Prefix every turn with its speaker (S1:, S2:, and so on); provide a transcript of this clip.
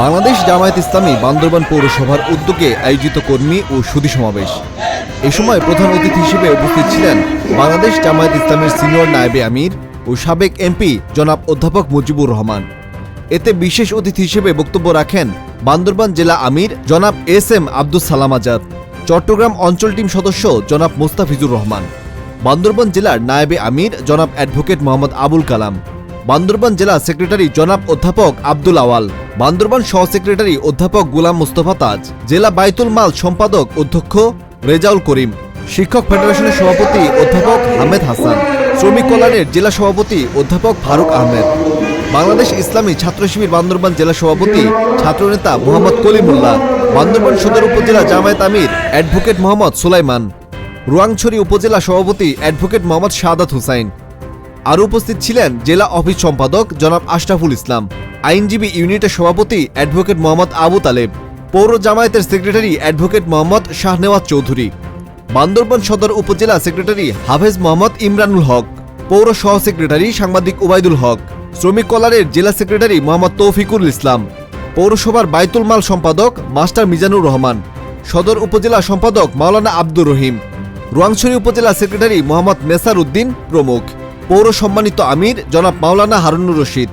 S1: বাংলাদেশ জামায়াত ইসলামী বান্দরবান পৌরসভার উদ্যোগে আয়োজিত কর্মী ও সুধী সমাবেশ। এ সময় প্রধান অতিথি হিসেবে উপস্থিত ছিলেন বাংলাদেশ জামায়াত ইসলামের সিনিয়র নায়েবে আমির ও সাবেক এমপি জনাব অধ্যাপক মুজিবুর রহমান। এতে বিশেষ অতিথি হিসেবে বক্তব্য রাখেন বান্দরবান জেলা আমির জনাব এস এম আব্দুল সালাম আজাদ, চট্টগ্রাম অঞ্চল টিম সদস্য জনাব মোস্তাফিজুর রহমান, বান্দরবান জেলার নায়েবে আমির জনাব অ্যাডভোকেট মোহাম্মদ আবুল কালাম বান্দরবান জেলা সেক্রেটারি জনাব অধ্যাপক আব্দুল আওয়াল, বান্দরবান সহ সেক্রেটারি অধ্যাপক গুলাম মুস্তফা তাজ, জেলা বাইতুল মাল সম্পাদক অধ্যক্ষ রেজাউল করিম, শিক্ষক ফেডারেশনের সভাপতি অধ্যাপক আহমেদ হাসান, শ্রমিক কল্যাণের জেলা সভাপতি অধ্যাপক ফারুক আহমেদ। বাংলাদেশ ইসলামী ছাত্র শিবির বান্দরবান জেলা সভাপতি ছাত্রনেতা মোহাম্মদ কলিমুল্লাহ, বান্দরবান সদর উপজেলা জামায়াত আমির অ্যাডভোকেট মোহাম্মদ সুলাইমান, রুয়াংছড়ি উপজেলা সভাপতি অ্যাডভোকেট মোহাম্মদ শাহাদাত হুসাইন আরও উপস্থিত ছিলেন জেলা অফিস সম্পাদক জনাব আশরাফুল ইসলাম, আইনজীবী ইউনিটের সভাপতি অ্যাডভোকেট মোহাম্মদ আবু তালেব, পৌর জামায়াতের secretary advocate Mohammad Shahnawaz Chowdhury, Bandarban Sadar Upazila secretary হাফেজ মোহাম্মদ ইমরানুল হক, পৌর সহ সেক্রেটারি সাংবাদিক ওবায়দুল হক, শ্রমিক কলারের জেলা সেক্রেটারি মোহাম্মদ তৌফিকুল ইসলাম, পৌরসভার বাইতুল মাল সম্পাদক মাস্টার মিজানুর রহমান, সদর উপজেলা সম্পাদক মাওলানা আব্দুর রহিম, রোয়াংছড়ি উপজেলা সেক্রেটারি মোহাম্মদ মেসার উদ্দিন প্রমুখ। পৌর সম্মানিত আমির জনাব মাওলানা হারুনুর রশিদ।